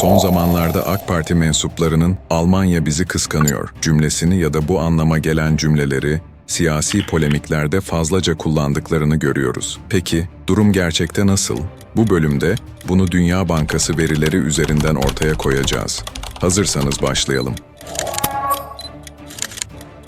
Son zamanlarda AK Parti mensuplarının Almanya bizi kıskanıyor cümlesini ya da bu anlama gelen cümleleri siyasi polemiklerde fazlaca kullandıklarını görüyoruz. Peki durum gerçekte nasıl? Bu bölümde bunu Dünya Bankası verileri üzerinden ortaya koyacağız. Hazırsanız başlayalım.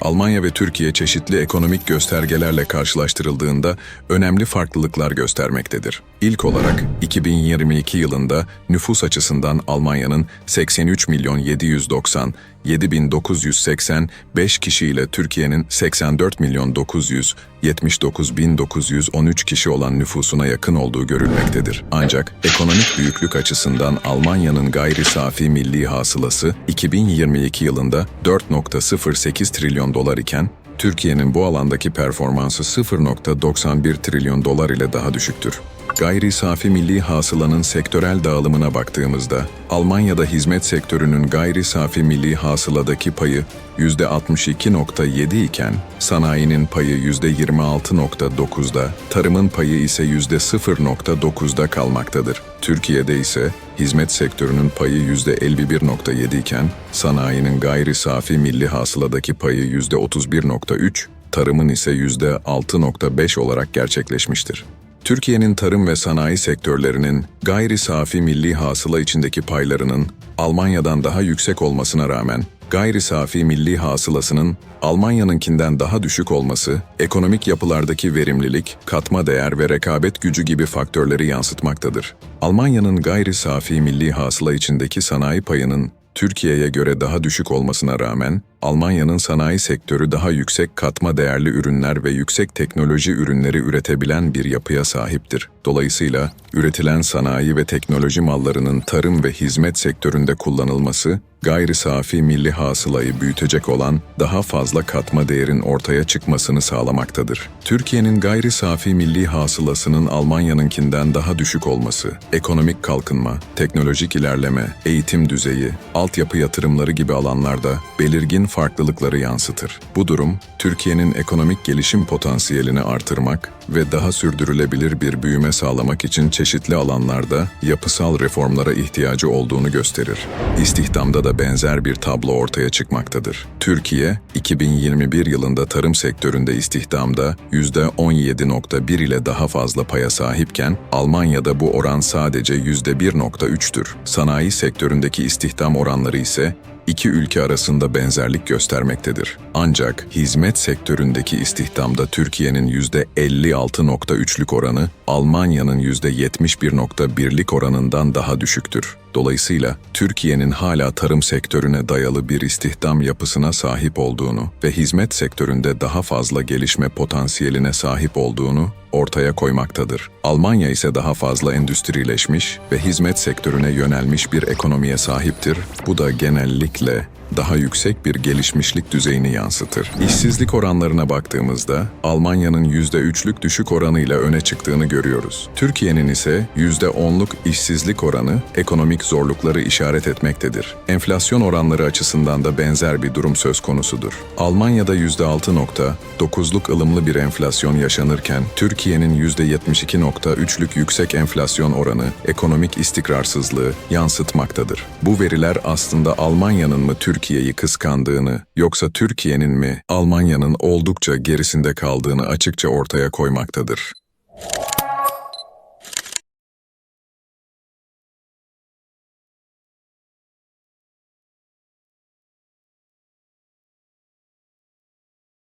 Almanya ve Türkiye çeşitli ekonomik göstergelerle karşılaştırıldığında önemli farklılıklar göstermektedir. İlk olarak 2022 yılında nüfus açısından Almanya'nın 83 milyon 790 7985 kişiyle Türkiye'nin 84 milyon 979 bin 913 kişi olan nüfusuna yakın olduğu görülmektedir. Ancak ekonomik büyüklük açısından Almanya'nın gayri safi milli hasılası 2022 yılında 4.08 trilyon dolar iken Türkiye'nin bu alandaki performansı 0.91 trilyon dolar ile daha düşüktür. Gayri safi milli hasılanın sektörel dağılımına baktığımızda, Almanya'da hizmet sektörünün gayri safi milli hasıladaki payı %62.7 iken, sanayinin payı %26.9'da, tarımın payı ise %0.9'da kalmaktadır. Türkiye'de ise hizmet sektörünün payı %51.7 iken, sanayinin gayri safi milli hasıladaki payı %31.3, tarımın ise %6.5 olarak gerçekleşmiştir. Türkiye'nin tarım ve sanayi sektörlerinin gayri safi milli hasıla içindeki paylarının Almanya'dan daha yüksek olmasına rağmen gayri safi milli hasılasının Almanya'nınkinden daha düşük olması, ekonomik yapılardaki verimlilik, katma değer ve rekabet gücü gibi faktörleri yansıtmaktadır. Almanya'nın gayri safi milli hasıla içindeki sanayi payının Türkiye'ye göre daha düşük olmasına rağmen, Almanya'nın sanayi sektörü daha yüksek katma değerli ürünler ve yüksek teknoloji ürünleri üretebilen bir yapıya sahiptir. Dolayısıyla üretilen sanayi ve teknoloji mallarının tarım ve hizmet sektöründe kullanılması, gayri safi milli hasılayı büyütecek olan daha fazla katma değerin ortaya çıkmasını sağlamaktadır. Türkiye'nin gayri safi milli hasılasının Almanya'nınkinden daha düşük olması, ekonomik kalkınma, teknolojik ilerleme, eğitim düzeyi, altyapı yatırımları gibi alanlarda belirgin farklılıkları yansıtır. Bu durum, Türkiye'nin ekonomik gelişim potansiyelini artırmak ve daha sürdürülebilir bir büyüme sağlamak için çeşitli alanlarda yapısal reformlara ihtiyacı olduğunu gösterir. İstihdamda da benzer bir tablo ortaya çıkmaktadır. Türkiye, 2021 yılında tarım sektöründe istihdamda %17.1 ile daha fazla paya sahipken, Almanya'da bu oran sadece %1.3'tür. Sanayi sektöründeki istihdam oranları ise iki ülke arasında benzerlik göstermektedir. Ancak hizmet sektöründeki istihdamda Türkiye'nin %56.3'lük oranı Almanya'nın %71.1'lik oranından daha düşüktür. Dolayısıyla Türkiye'nin hala tarım sektörüne dayalı bir istihdam yapısına sahip olduğunu ve hizmet sektöründe daha fazla gelişme potansiyeline sahip olduğunu ortaya koymaktadır. Almanya ise daha fazla endüstrileşmiş ve hizmet sektörüne yönelmiş bir ekonomiye sahiptir. Bu da genellikle daha yüksek bir gelişmişlik düzeyini yansıtır. İşsizlik oranlarına baktığımızda Almanya'nın %3'lük düşük oranıyla öne çıktığını görüyoruz. Türkiye'nin ise %10'luk işsizlik oranı ekonomik zorlukları işaret etmektedir. Enflasyon oranları açısından da benzer bir durum söz konusudur. Almanya'da %6.9'luk ılımlı bir enflasyon yaşanırken Türkiye'nin %72.3'lük yüksek enflasyon oranı ekonomik istikrarsızlığı yansıtmaktadır. Bu veriler aslında Almanya'nın mı Türkiye'yi kıskandığını yoksa Türkiye'nin mi Almanya'nın oldukça gerisinde kaldığını açıkça ortaya koymaktadır.